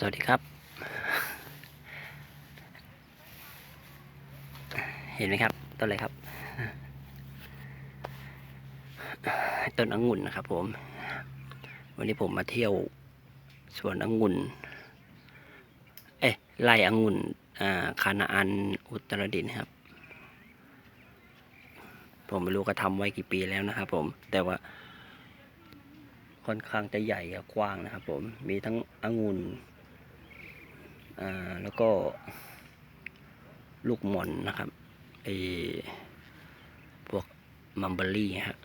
สวัสดีครับ เห็นไหมครับ ต้นอะไรครับ ต้นองุ่นนะครับ ผม วันนี้ผมมาเที่ยวสวนองุ่น เอ๊ะไร่องุ่นอ่าคานาอันอุตรดิตถ์นครับ ผมไม่รู้ก็ทำไว้กี่ปีแล้วนะครับผม แต่ว่าค่อนข้างจะใหญ่กว้างนะครับผม มีทั้งองุ่น แล้วก็ ลูกหม่อนนะครับไอพวกมัมเบอรี่ฮะ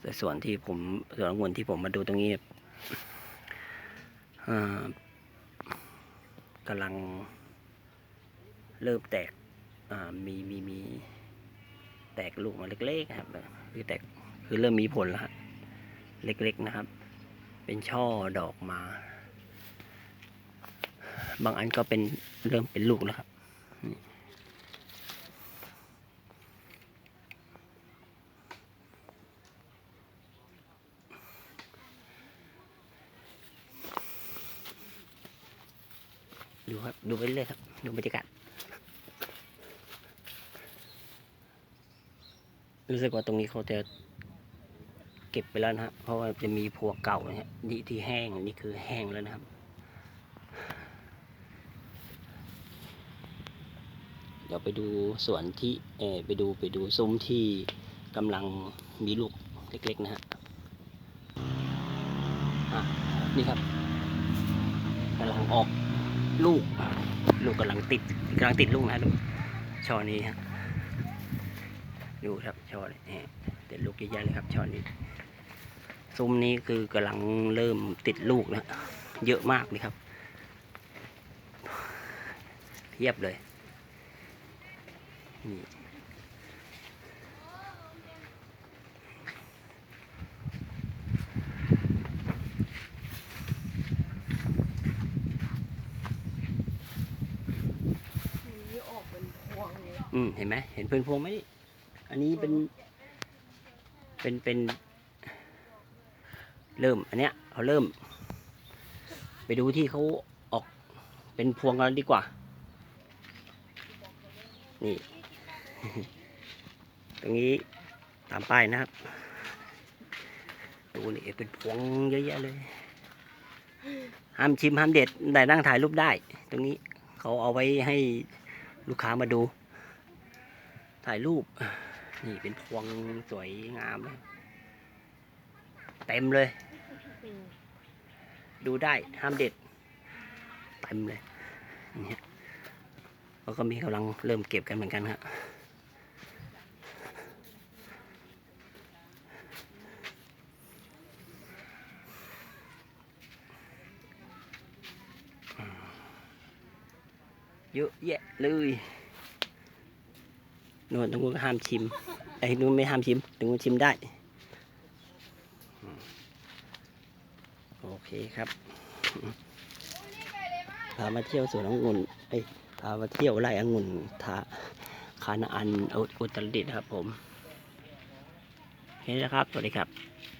แต่ส่วนที่ผมส่วนองุ่นที่ผมมาดูตรงนี้กำลังเริ่มแตกมีมีมีแตกลูกมาเล็กๆครับคือแตกคือเริ่มมีผลแล้วเล็กๆนะครับ เป็นช่อดอกมา บางอันก็เป็นเริ่มเป็นลูกแล้วครับดูครับ ดูไปเรื่อยครับ ดูบรรยากาศรู้สึกว่าตรงนี้เขาจะเก็บไปแล้วนะฮะเพราะว่าจะมีพวกเก่านะฮะนี่ที่แห้งนี่คือแห้งแล้วนะครับ ดี๋ยวไปดูสวนที่เอไปดูไปดูซุ้มที่กำลังมีลูกเล็กๆนะฮะอะนี่ครับกำลังออกลูก ลูกกำลังติดกำลังติดลูกนะดูช่อนี้ฮะดูครับช่อนี้ติดลูกเยอะแยะเลยครับช่อนี้ซุ้มนี้คือกำลังเริ่มติดลูกแล้วเยอะมากเลยครับเพียบเลย นี่อืมเห็นไหมเห็นเพื่อนพวงไหมอันนี้เป็น เป็นเป็น เริ่ม อันเนี้ยเขาเริ่ม ไปดูที่เขาออกเป็นพวงกันดีกว่า นี่ ตรงนี้ตามป้ายนะครับดูนี่เป็นพวงเยอะแยะเลย ห้ามชิมห้ามเด็ดแต่นั่งถ่ายรูปได้ ตรงนี้เขาเอาไว้ให้ลูกค้ามาดู ถ่ายรูป นี่เป็นพวงสวยงามเลยเต็มเลย ดูได้ห้ามเด็ดเต็มเลยนี่เขาก็มีกำลังเริ่มเก็บกันเหมือนกันครับ เยอะแยะเลยน่นตรงนู้นก็ห้ามชิมไอ้นู้นไม่ห้ามชิมตรงนู้นชิมได้ โอเคครับพามาเที่ยวสวนองุ่นเอ้ยพามาเที่ยวไร่องุ่นทาคานาอันอุอุตรดิตครับผม เห็นแล้วครับ สวัสดีครับ